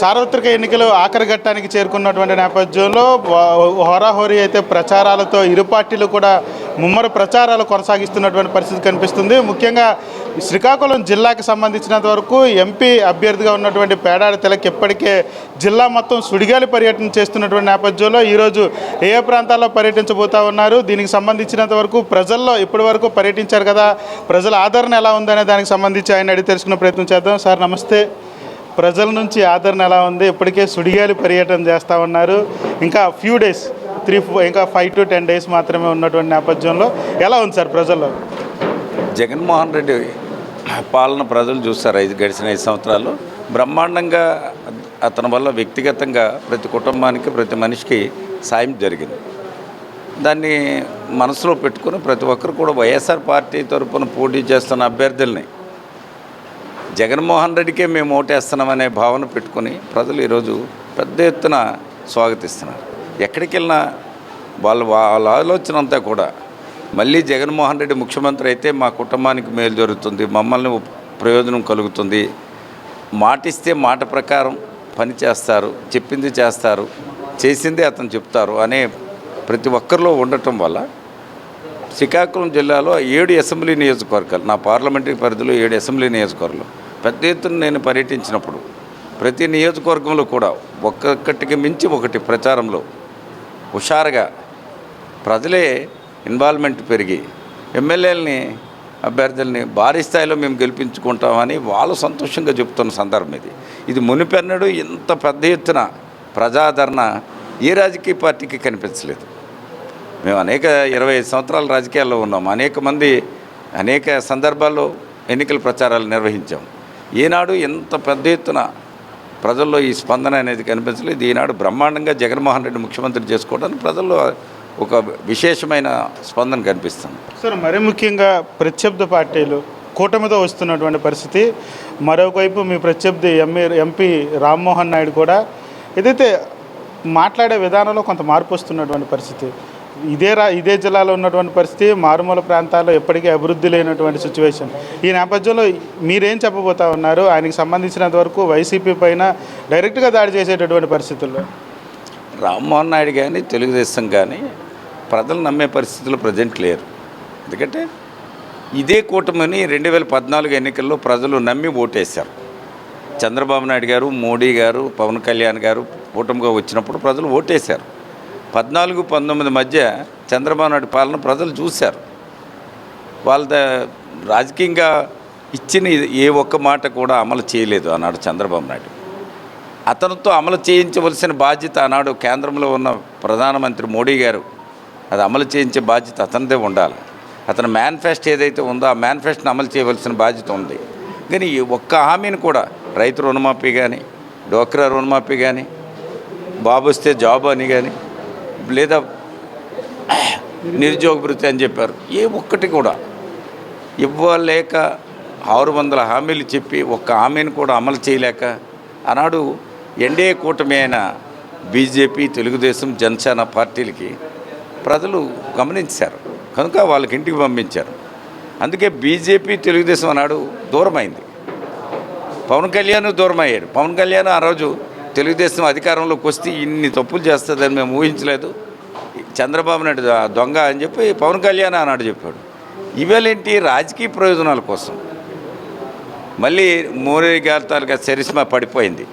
సార్వత్రిక ఎన్నికలు ఆఖరి ఘట్టానికి చేరుకున్నటువంటి నేపథ్యంలో హోరాహోరీ అయితే ప్రచారాలతో ఇరు పార్టీలు కూడా ముమ్మర ప్రచారాలు కొనసాగిస్తున్నటువంటి పరిస్థితి కనిపిస్తుంది. ముఖ్యంగా శ్రీకాకుళం జిల్లాకి సంబంధించినంత వరకు ఎంపీ అభ్యర్థిగా ఉన్నటువంటి పేడాడ తిలక్ ఇప్పటికే జిల్లా మొత్తం సుడిగాలి పర్యటన చేస్తున్నటువంటి నేపథ్యంలో ఈరోజు ఏ ఏ ప్రాంతాల్లో పర్యటించబోతా ఉన్నారు? దీనికి సంబంధించినంత వరకు ప్రజల్లో ఇప్పటి వరకు పర్యటించారు కదా ప్రజల ఆదరణ ఎలా ఉందనే దానికి సంబంధించి ఆయన అడిగి తెలుసుకునే ప్రయత్నం చేద్దాం. సార్ నమస్తే. ప్రజల నుంచి ఆదరణ ఎలా ఉంది? ఇప్పటికే సుడిగాలి పర్యటన చేస్తూ ఉన్నారు. ఇంకా ఫ్యూ డేస్ త్రీ ఇంకా ఫైవ్ టు టెన్ డేస్ మాత్రమే ఉన్నటువంటి నేపథ్యంలో ఎలా ఉంది సార్ ప్రజల్లో? జగన్మోహన్ రెడ్డి పాలన ప్రజలు చూస్తారు. ఐదు గడిచిన ఐదు సంవత్సరాలు బ్రహ్మాండంగా అతని వల్ల వ్యక్తిగతంగా ప్రతి కుటుంబానికి ప్రతి మనిషికి సాయం జరిగింది. దాన్ని మనసులో పెట్టుకుని ప్రతి ఒక్కరు కూడా వైఎస్ఆర్ పార్టీ తరపున పోటీ చేస్తున్న అభ్యర్థుల్ని జగన్మోహన్ రెడ్డికే మేము ఓటేస్తున్నామనే భావన పెట్టుకుని ప్రజలు ఈరోజు పెద్ద ఎత్తున స్వాగతిస్తున్నారు. ఎక్కడికి వెళ్ళినా వాళ్ళ వాళ్ళ ఆలోచన అంతా కూడా మళ్ళీ జగన్మోహన్ రెడ్డి ముఖ్యమంత్రి అయితే మా కుటుంబానికి మేలు జరుగుతుంది మమ్మల్ని ప్రయోజనం కలుగుతుంది. మాటిస్తే మాట ప్రకారం పని చేస్తారు చెప్పింది చేస్తారు చేసిందే అతను చెప్తారు అనే ప్రతి ఒక్కరిలో ఉండటం వల్ల శ్రీకాకుళం జిల్లాలో ఏడు అసెంబ్లీ నియోజకవర్గాలు నా పార్లమెంటరీ పరిధిలో ఏడు అసెంబ్లీ నియోజకవర్గాలు. పెద్ద ఎత్తున నేను పర్యటించినప్పుడు ప్రతి నియోజకవర్గంలో కూడా ఒక్కొక్కటికి మించి ఒకటి ప్రచారంలో హుషారుగా ప్రజలే ఇన్వాల్వ్మెంట్ పెరిగి ఎమ్మెల్యేలని అభ్యర్థుల్ని భారీ స్థాయిలో మేము గెలిపించుకుంటామని వాళ్ళు సంతోషంగా చెప్తున్న సందర్భం ఇది. ఇది మునిపెన్నడు ఇంత పెద్ద ఎత్తున ప్రజాదరణ ఏ రాజకీయ పార్టీకి కనిపించలేదు. మేము అనేక ఇరవై ఐదు సంవత్సరాల రాజకీయాల్లో ఉన్నాం. అనేక మంది అనేక సందర్భాల్లో ఎన్నికల ప్రచారాలు నిర్వహించాం. ఈనాడు ఇంత పెద్ద ఎత్తున ప్రజల్లో ఈ స్పందన అనేది కనిపించలేదు. ఈనాడు బ్రహ్మాండంగా జగన్మోహన్ రెడ్డి ముఖ్యమంత్రి చేసుకోవడానికి ప్రజల్లో ఒక విశేషమైన స్పందన కనిపిస్తుంది. సార్ మరీ ముఖ్యంగా ప్రత్యర్థ పార్టీలు కూటమితో వస్తున్నటువంటి పరిస్థితి మరొకవైపు మీ ప్రత్యర్థి ఎంఏ ఎంపీ రామ్మోహన్ నాయుడు కూడా ఏదైతే మాట్లాడే విధానంలో కొంత మార్పు వస్తున్నటువంటి పరిస్థితి ఇదే రా ఇదే జిల్లాలో ఉన్నటువంటి పరిస్థితి మారుమూల ప్రాంతాల్లో ఎప్పటికీ అభివృద్ధి లేనటువంటి సిచ్యువేషన్ ఈ నేపథ్యంలో మీరేం చెప్పబోతా ఉన్నారు? ఆయనకి సంబంధించినంత వరకు వైసీపీ పైన డైరెక్ట్గా దాడి చేసేటటువంటి పరిస్థితుల్లో? రామ్మోహన్ నాయుడు కానీ తెలుగుదేశం కానీ ప్రజలు నమ్మే పరిస్థితులు ప్రజెంట్ లేరు. ఎందుకంటే ఇదే కూటమిని రెండు వేల పద్నాలుగు ఎన్నికల్లో ప్రజలు నమ్మి ఓటేశారు. చంద్రబాబు నాయుడు గారు మోడీ గారు పవన్ కళ్యాణ్ గారు కూటమిగా వచ్చినప్పుడు ప్రజలు ఓటేశారు. పద్నాలుగు పంతొమ్మిది మధ్య చంద్రబాబు నాయుడు పాలన ప్రజలు చూశారు. వాళ్ళ ద- రాజకీయంగా ఇచ్చిన ఏ ఒక్క మాట కూడా అమలు చేయలేదు అన్నాడు చంద్రబాబు నాయుడు. అతనితో అమలు చేయించవలసిన బాధ్యత ఆనాడు కేంద్రంలో ఉన్న ప్రధానమంత్రి మోడీ గారు అది అమలు చేయించే బాధ్యత అతనిదే ఉండాలి. అతని మేనిఫెస్టో ఏదైతే ఉందో ఆ మేనిఫెస్టోని అమలు చేయవలసిన బాధ్యత ఉంది. కానీ ఈ ఒక్క హామీని కూడా రైతు రుణమాఫీ కానీ డోక్రా రుణమాఫీ కానీ బాబు వస్తే జాబ్ అని కానీ లేదా నిరుద్యోగ భృతి అని చెప్పారు. ఏ ఒక్కటి కూడా. ఇవ్వలేక ఆరు వందల హామీలు చెప్పి ఒక్క హామీని కూడా అమలు చేయలేక ఆనాడు ఎన్డీఏ కూటమి అయిన బీజేపీ తెలుగుదేశం జనసేన పార్టీలకి ప్రజలు గమనించారు. కనుక వాళ్ళకి ఇంటికి పంపించారు. అందుకే బీజేపీ తెలుగుదేశం అన్నాడు దూరమైంది. పవన్ కళ్యాణ్ దూరం అయ్యాడు పవన్ కళ్యాణ్ ఆ రోజు తెలుగుదేశం అధికారంలోకి వస్తే ఇన్ని తప్పులు చేస్తుందని మేము ఊహించలేదు. చంద్రబాబు నాయుడు దొంగ అని చెప్పి పవన్ కళ్యాణ్ ఆనాడు చెప్పాడు. ఇవేళేంటి రాజకీయ ప్రయోజనాల కోసం. మళ్ళీ మోడీ గారి తాలూకా చరిస్మా పడిపోయింది.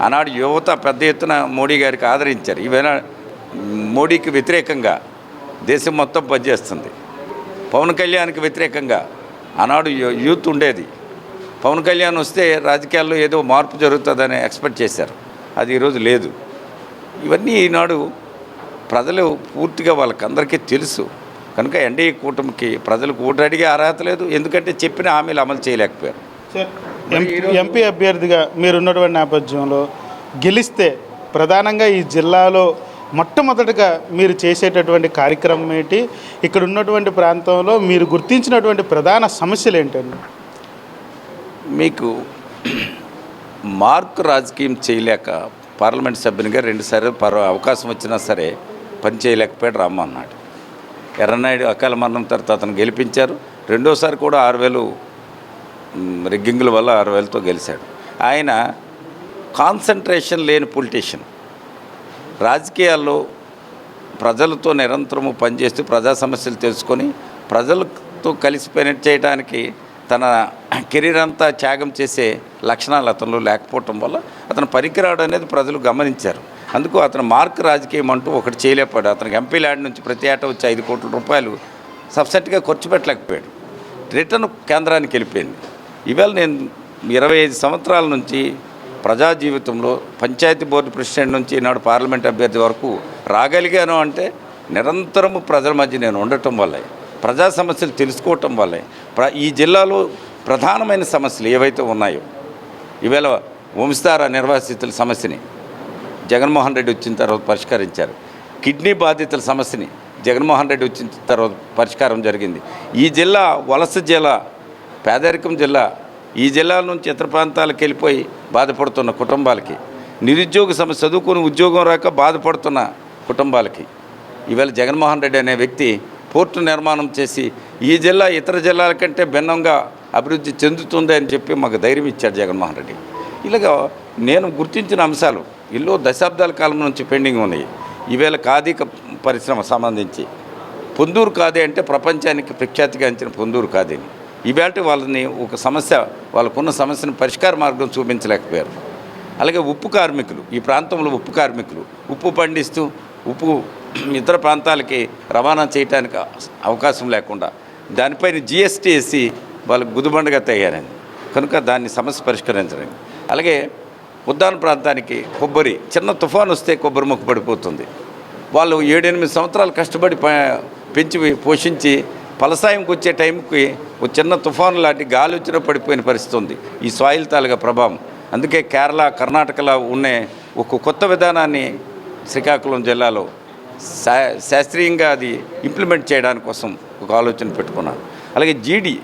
ఆనాడు యువత పెద్ద ఎత్తున మోడీ గారికి ఆదరించారు. ఈవేళ మోడీకి వ్యతిరేకంగా దేశం మొత్తం పనిచేస్తుంది. పవన్ కళ్యాణ్కి వ్యతిరేకంగా ఆనాడు యూ- యూత్ ఉండేది. పవన్ కళ్యాణ్ వస్తే రాజకీయాల్లో ఏదో మార్పు జరుగుతుందని ఎక్స్పెక్ట్ చేశారు. అది ఈరోజు లేదు. ఇవన్నీ ఈనాడు ప్రజలు పూర్తిగా వాళ్ళకందరికీ తెలుసు. కనుక ఎన్డీఏ కూటమికి ప్రజలకు ఓటు అడిగే అర్హత లేదు. ఎందుకంటే చెప్పిన హామీలు అమలు చేయలేకపోయారు. ఎంపీ అభ్యర్థిగా మీరున్నటువంటి నేపథ్యంలో గెలిస్తే ప్రధానంగా ఈ జిల్లాలో మొట్టమొదటిగా మీరు చేసేటటువంటి కార్యక్రమం ఏంటి? ఇక్కడ ఉన్నటువంటి ప్రాంతంలో మీరు గుర్తించినటువంటి ప్రధాన సమస్యలు ఏంటండి? మీకు మార్కు రాజకీయం చేయలేక పార్లమెంట్ సభ్యునిగా రెండుసార్లు పర అవకాశం వచ్చినా సరే పని చేయలేకపోయాడు రామ్మ అన్నాడు. ఎర్రనాయుడు అకాల మరణం తర్వాత అతను గెలిపించారు. రెండోసారి కూడా ఆరు వేలు మ్, రిగ్గింగుల వల్ల ఆరు వేలతో గెలిచాడు. ఆయన కాన్సన్ట్రేషన్ లేని పొలిటీషియన్. రాజకీయాల్లో ప్రజలతో నిరంతరము పనిచేస్తూ ప్రజా సమస్యలు తెలుసుకొని ప్రజలతో కలిసి పని చేయడానికి తన కెరీర్ అంతా త్యాగం చేసే లక్షణాలు అతనిలో లేకపోవటం వల్ల అతను పరికిరాడు అనేది ప్రజలు గమనించారు. అందుకు అతను మార్క్ రాజకీయం అంటూ ఒకటి చేయలేకపోయాడు. అతనికి ఎంపీ ల్యాండ్ నుంచి ప్రతి ఏటా వచ్చి ఐదు కోట్ల రూపాయలు సబ్సెట్గా ఖర్చు పెట్టలేకపోయాడు. రిటర్న్ కేంద్రానికి వెళ్ళిపోయింది. ఇవాళ నేను ఇరవై ఐదు సంవత్సరాల నుంచి ప్రజా జీవితంలో పంచాయతీ బోర్డు ప్రెసిడెంట్ నుంచి ఈనాడు పార్లమెంట్ అభ్యర్థి వరకు రాగలిగాను అంటే నిరంతరము ప్రజల మధ్య నేను ఉండటం వల్లే. ప్రజా సమస్యలు తెలుసుకోవటం వల్లే. ఈ జిల్లాలో ప్రధానమైన సమస్యలు ఏవైతే ఉన్నాయో ఈవేళ వంశధార నిర్వాసితుల సమస్యని జగన్మోహన్ రెడ్డి వచ్చిన తర్వాత పరిష్కరించారు. కిడ్నీ బాధితుల సమస్యని జగన్మోహన్ రెడ్డి వచ్చిన తర్వాత పరిష్కారం జరిగింది. ఈ జిల్లా వలస జిల్లా పేదరికం జిల్లా ఈ జిల్లా నుంచి ఇతర ప్రాంతాలకు వెళ్ళిపోయి బాధపడుతున్న కుటుంబాలకి నిరుద్యోగ సమస్య చదువుకుని ఉద్యోగం రాక బాధపడుతున్న కుటుంబాలకి ఈవేళ జగన్మోహన్ రెడ్డి అనే వ్యక్తి పోర్టు నిర్మాణం చేసి ఈ జిల్లా ఇతర జిల్లాల కంటే భిన్నంగా అభివృద్ధి చెందుతుంది అని చెప్పి మాకు ధైర్యం ఇచ్చాడు జగన్మోహన్ రెడ్డి. ఇలాగా నేను గుర్తించిన అంశాలు ఇల్లు దశాబ్దాల కాలం నుంచి పెండింగ్ ఉన్నాయి. ఈవేళ ఖాదీ పరిశ్రమ సంబంధించి పొందూరు కాదే అంటే ప్రపంచానికి ప్రఖ్యాతిగాంచిన పొందూరు ఖాదీని. ఈవేళ వాళ్ళని ఒక సమస్య వాళ్ళకున్న సమస్యను పరిష్కార మార్గం చూపించలేకపోయారు. అలాగే ఉప్పు కార్మికులు ఈ ప్రాంతంలో ఉప్పు కార్మికులు ఉప్పు పండిస్తూ ఉప్పు ఇతర ప్రాంతాలకి రవాణా చేయడానికి అవకాశం లేకుండా దానిపైన జిఎస్టీ వేసి వాళ్ళకు గుదిబండగా తయారైంది. కనుక దాన్ని సమస్య పరిష్కరించడానికి అలాగే ఉద్దాన ప్రాంతానికి కొబ్బరి చిన్న తుఫాన్ వస్తే కొబ్బరి మొక్క పడిపోతుంది. వాళ్ళు ఏడెనిమిది సంవత్సరాలు కష్టపడి పెంచి పోషించి ఫలసాయంకి వచ్చే టైంకి ఒక చిన్న తుఫాను లాంటి గాలి వచ్చినా పడిపోయిన పరిస్థితి ఉంది. ఈ సాయిల్ తాలుగా ప్రభావం. అందుకే కేరళ కర్ణాటకలో ఉండే ఒక కొత్త విధానాన్ని శ్రీకాకుళం జిల్లాలో శాస్త్రీయంగా అది ఇంప్లిమెంట్ చేయడానికి కోసం ఒక ఆలోచన పెట్టుకున్నాను. అలాగే జీడి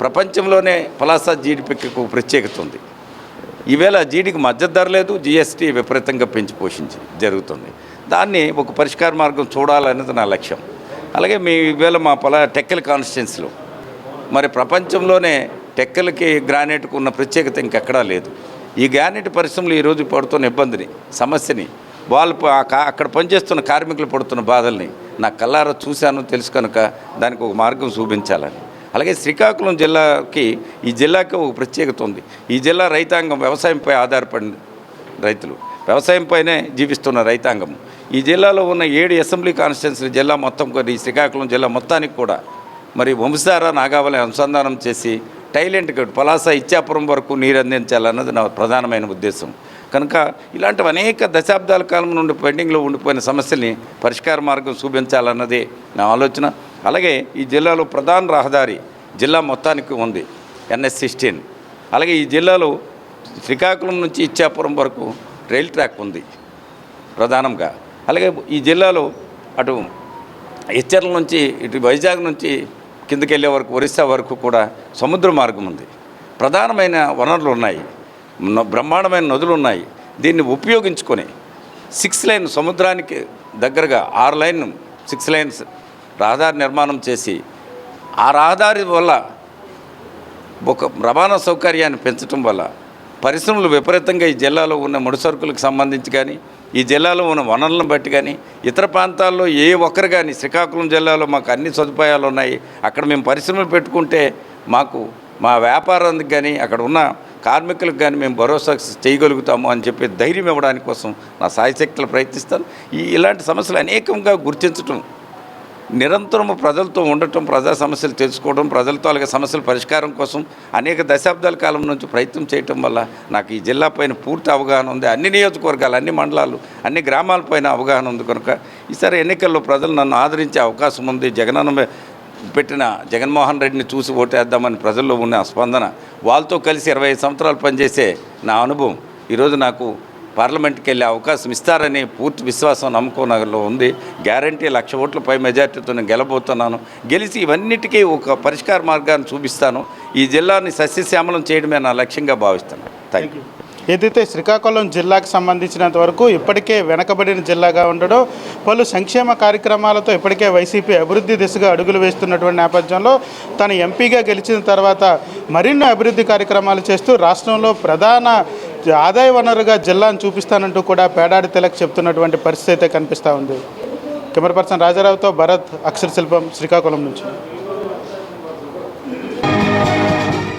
ప్రపంచంలోనే పలాస జీడిపికి ఒక ప్రత్యేకత ఉంది. ఈవేళ జీడికి మద్దతు ధర లేదు జిఎస్టీ విపరీతంగా పెంచి పోషించి జరుగుతుంది. దాన్ని ఒక పరిష్కార మార్గం చూడాలనేది నా లక్ష్యం. అలాగే మీ ఈవేళ మా పలా టెక్కల్ కాన్స్టిట్యున్సీలో మరి ప్రపంచంలోనే టెక్కలకి గ్రానైట్కు ఉన్న ప్రత్యేకత ఇంకెక్కడా లేదు. ఈ గ్రానైట్ పరిశ్రమలు ఈరోజు పడుతున్న ఇబ్బందిని సమస్యని వాళ్ళు ప- అక్కడ పనిచేస్తున్న కార్మికులు పడుతున్న బాధల్ని నా కల్లారా చూశాను తెలుసు కనుక దానికి ఒక మార్గం చూపించాలని. అలాగే శ్రీకాకుళం జిల్లాకి ఈ జిల్లాకి ఒక ప్రత్యేకత ఉంది. ఈ జిల్లా రైతాంగం వ్యవసాయంపై ఆధారపడింది రైతులు వ్యవసాయంపైనే జీవిస్తున్న రైతాంగం. ఈ జిల్లాలో ఉన్న ఏడు అసెంబ్లీ కాన్స్టిట్యున్సీ జిల్లా మొత్తం కూడా ఈ శ్రీకాకుళం జిల్లా మొత్తానికి కూడా మరి వంశారా నాగావళి అనుసంధానం చేసి టైలెంట్ పలాస ఇచ్చాపురం వరకు నీరు అందించాలన్నది నా ప్రధానమైన ఉద్దేశం. కనుక ఇలాంటివి అనేక దశాబ్దాల కాలం నుండి పెండింగ్లో ఉండిపోయిన సమస్యల్ని పరిష్కార మార్గం చూపించాలన్నదే నా ఆలోచన. అలాగే ఈ జిల్లాలో ప్రధాన రహదారి జిల్లా మొత్తానికి ఉంది ఎన్ఎస్ సిక్స్టీన్. అలాగే ఈ జిల్లాలో శ్రీకాకుళం నుంచి ఇచ్చాపురం వరకు రైల్ ట్రాక్ ఉంది ప్రధానంగా. అలాగే ఈ జిల్లాలో అటు హెచ్చర్ల నుంచి ఇటు వైజాగ్ నుంచి కిందకి వెళ్ళే వరకు ఒరిస్సా వరకు కూడా సముద్ర మార్గం ఉంది. ప్రధానమైన వనరులు ఉన్నాయి. బ్రహ్మాండమైన నదులు ఉన్నాయి. దీన్ని ఉపయోగించుకొని సిక్స్ లైన్ సముద్రానికి దగ్గరగా ఆరు లైన్ సిక్స్ లైన్స్ రహదారి నిర్మాణం చేసి ఆ రహదారి వల్ల ఒక రవాణా సౌకర్యాన్ని పెంచడం వల్ల పరిశ్రమలు విపరీతంగా ఈ జిల్లాలో ఉన్న ముడి సరుకులకు సంబంధించి కానీ ఈ జిల్లాలో ఉన్న వనరులను బట్టి కానీ ఇతర ప్రాంతాల్లో ఏ ఒక్కరు కానీ శ్రీకాకుళం జిల్లాలో మాకు అన్ని సదుపాయాలు ఉన్నాయి. అక్కడ మేము పరిశ్రమలు పెట్టుకుంటే మాకు మా వ్యాపారానికి కానీ అక్కడ ఉన్న కార్మికులకు కానీ మేము భరోసా చేయగలుగుతాము అని చెప్పి ధైర్యం ఇవ్వడానికి కోసం నా సాయశక్తులు ప్రయత్నిస్తాను. ఈ ఇలాంటి సమస్యలు అనేకంగా గుర్తించటం నిరంతరము ప్రజలతో ఉండటం ప్రజా సమస్యలు తెలుసుకోవడం ప్రజలతో అలాగే సమస్యల పరిష్కారం కోసం అనేక దశాబ్దాల కాలం నుంచి ప్రయత్నం చేయటం వల్ల నాకు ఈ జిల్లా పైన పూర్తి అవగాహన ఉంది. అన్ని నియోజకవర్గాలు అన్ని మండలాలు అన్ని గ్రామాలపైన అవగాహన ఉంది కనుక ఈసారి ఎన్నికల్లో ప్రజలు నన్ను ఆదరించే అవకాశం ఉంది. జగనన్న పెట్టిన జగన్మోహన్ రెడ్డిని చూసి ఓటేద్దామని ప్రజల్లో ఉన్న స్పందన వాళ్ళతో కలిసి ఇరవై సంవత్సరాలు పనిచేసే నా అనుభవం. ఈరోజు నాకు పార్లమెంట్కి వెళ్ళే అవకాశం ఇస్తారని పూర్తి విశ్వాసం నమ్మకం ఉంది. గ్యారంటీ లక్ష ఓట్ల పై మెజార్టీతో నేను గెలబోతున్నాను. గెలిచి ఇవన్నిటికీ ఒక పరిష్కార మార్గాన్ని చూపిస్తాను. ఈ జిల్లాని సస్యశ్యామలం చేయడమే నా లక్ష్యంగా భావిస్తాను థ్యాంక్ యూ ఏదైతే శ్రీకాకుళం జిల్లాకు సంబంధించినంత వరకు ఇప్పటికే వెనకబడిన జిల్లాగా ఉండడం పలు సంక్షేమ కార్యక్రమాలతో ఇప్పటికే వైసీపీ అభివృద్ధి దిశగా అడుగులు వేస్తున్నటువంటి నేపథ్యంలో తను ఎంపీగా గెలిచిన తర్వాత మరిన్ని అభివృద్ధి కార్యక్రమాలు చేస్తూ రాష్ట్రంలో ప్రధాన ఆదాయ వనరుగా జిల్లాను చూపిస్తానంటూ కూడా పేడాడి తిలక్ చెప్తున్నటువంటి పరిస్థితి అయితే కనిపిస్తూ ఉంది. కెమెరా పర్సన్ రాజారావుతో భరత్ అక్షర శిల్పం శ్రీకాకుళం నుంచి.